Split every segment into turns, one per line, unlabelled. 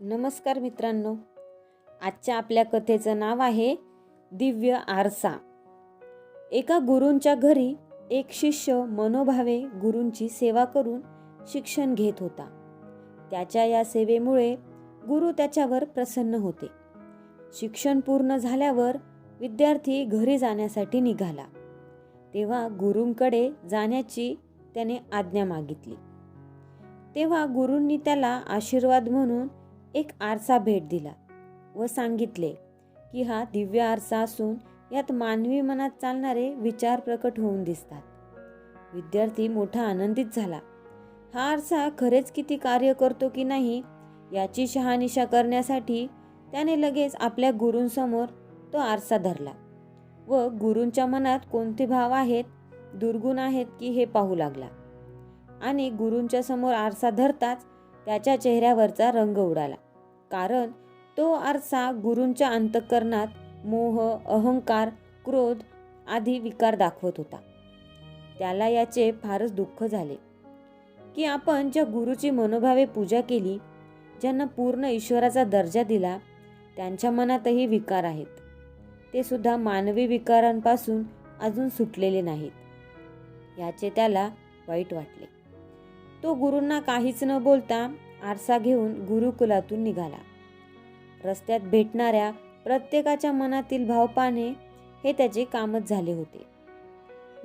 नमस्कार मित्रांनो. आजच्या आपल्या कथेचं नाव आहे दिव्य आरसा. एका गुरूंच्या घरी एक शिष्य मनोभावे गुरूंची सेवा करून शिक्षण घेत होता. त्याच्या या सेवेमुळे गुरु त्याच्यावर प्रसन्न होते. शिक्षण पूर्ण झाल्यावर विद्यार्थी घरी जाण्यासाठी निघाला. तेव्हा गुरूंकडे जाण्याची त्याने आज्ञा मागितली. तेव्हा गुरूंनी त्याला आशीर्वाद म्हणून एक आरसा भेट दिला व सांगितले की हा दिव्य आरसा असून यात मानवी मनात चालणारे विचार प्रकट होऊन दिसतात. विद्यार्थी मोठा आनंदित झाला. हा आरसा खरेच किती कार्य करतो की नाही याची शहानिशा करण्यासाठी त्याने लगेच आपल्या गुरूंसमोर तो आरसा धरला व गुरूंच्या मनात कोणते भाव आहेत दुर्गुण आहेत की हे पाहू लागला. आणि गुरूंच्या समोर आरसा धरताच त्याच्या चेहऱ्यावरचा रंग उडाला. कारण तो आरसा गुरूंच्या अंतःकरणात मोह अहंकार क्रोध आदी विकार दाखवत होता. त्याला याचे फारच दुःख झाले. की आपण ज्या गुरुची मनोभावे पूजा केली ज्यांना पूर्ण ईश्वराचा दर्जा दिला त्यांच्या मनातही विकार आहेत. ते सुद्धा मानवी विकारांपासून अजून सुटलेले नाहीत. याचे त्याला वाईट वाटले. तो गुरूंना काहीच न बोलता आरसा घेऊन गुरुकुलातून निघाला. रस्त्यात भेटणाऱ्या प्रत्येकाच्या मनातील भाव पाहणे हे त्याचे कामच झाले होते.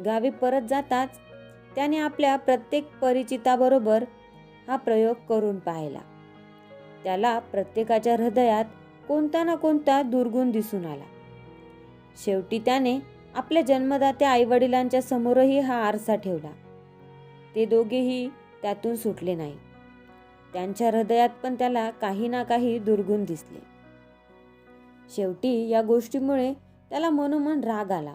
गावी परत जाताच त्याने आपल्या प्रत्येक परिचिताबरोबर हा प्रयोग करून पाहिला. त्याला प्रत्येकाच्या हृदयात कोणता ना कोणता दुर्गुण दिसून आला. शेवटी त्याने आपल्या जन्मदात्या आईवडिलांच्या समोरही हा आरसा ठेवला. ते दोघेही त्यातून सुटले नाही त्यांच्या हृदयात पण त्याला काही ना काही दुर्गुण दिसले. शेवटी या गोष्टीमुळे त्याला मनोमन राग आला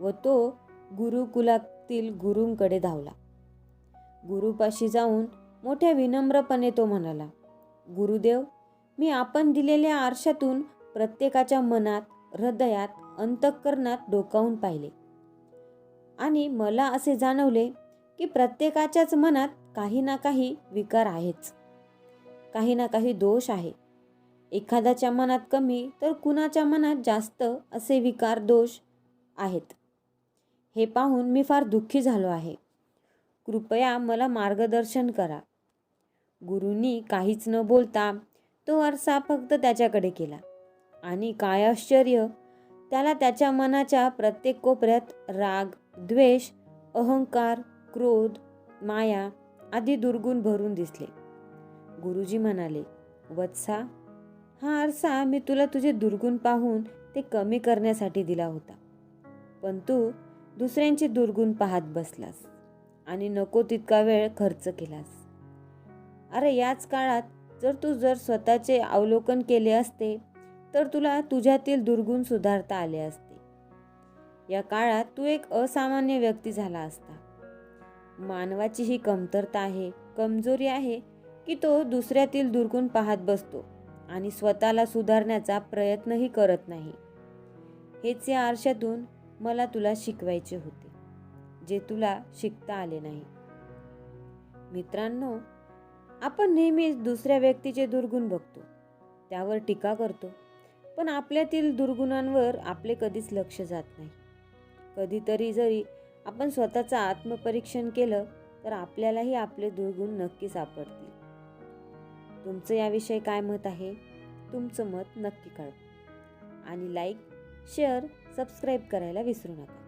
व तो गुरुकुलातील गुरूंकडे धावला. गुरुपाशी जाऊन मोठ्या विनम्रपणे तो म्हणाला गुरुदेव मी आपण दिलेल्या आरशातून प्रत्येकाच्या मनात हृदयात अंतःकरणात डोकावून पाहिले. आणि मला असे जाणवले की प्रत्येकाच्याच मनात काही ना काही विकार आहेच. काही ना काही दोष आहे. एखाद्याच्या मनात कमी तर कुणाच्या मनात जास्त असे विकार दोष आहेत. हे पाहून मी फार दुःखी झालो आहे. कृपया मला मार्गदर्शन करा. गुरुंनी काहीच न बोलता तो आरसा फक्त त्याच्याकडे केला. आणि काय आश्चर्य त्याला त्याच्या मनाच्या प्रत्येक कोपऱ्यात राग द्वेष अहंकार क्रोध माया आदी दुर्गुण भरून दिसले. गुरुजी म्हणाले वत्सा हा आरसा मी तुला तुझे दुर्गुण पाहून ते कमी करण्यासाठी दिला होता. पण तू दुसऱ्यांचे दुर्गुण पाहत बसलास आणि नको तितका वेळ खर्च केलास. अरे याच काळात जर तू जर स्वतःचे अवलोकन केले असते तर तुला तुझ्यातील दुर्गुण सुधारता आले असते. या काळात तू एक असामान्य व्यक्ती झाला असता. मानवाची ही कमतरता आहे कमजोरी आहे की तो दुसऱ्यातील दुर्गुण पाहत बसतो आणि स्वतःला सुधारण्याचा प्रयत्नही करत नाही. हेच या आरशातून मला तुला शिकवायचे होते जे तुला शिकता आले नाही. मित्रांनो आपण नेहमीच दुसऱ्या व्यक्तीचे दुर्गुण बघतो त्यावर टीका करतो पण आपल्यातील दुर्गुणांवर आपले कधीच लक्ष जात नाही. कधीतरी जरी आपण स्वतःचं आत्मपरीक्षण केलं तर आपल्यालाही आपले दुर्गुण नक्की सापडतील. तुमचं याविषयी काय मत आहे? तुमचं मत नक्की कळवा. आणि लाईक शेअर सबस्क्राईब करायला विसरू नका.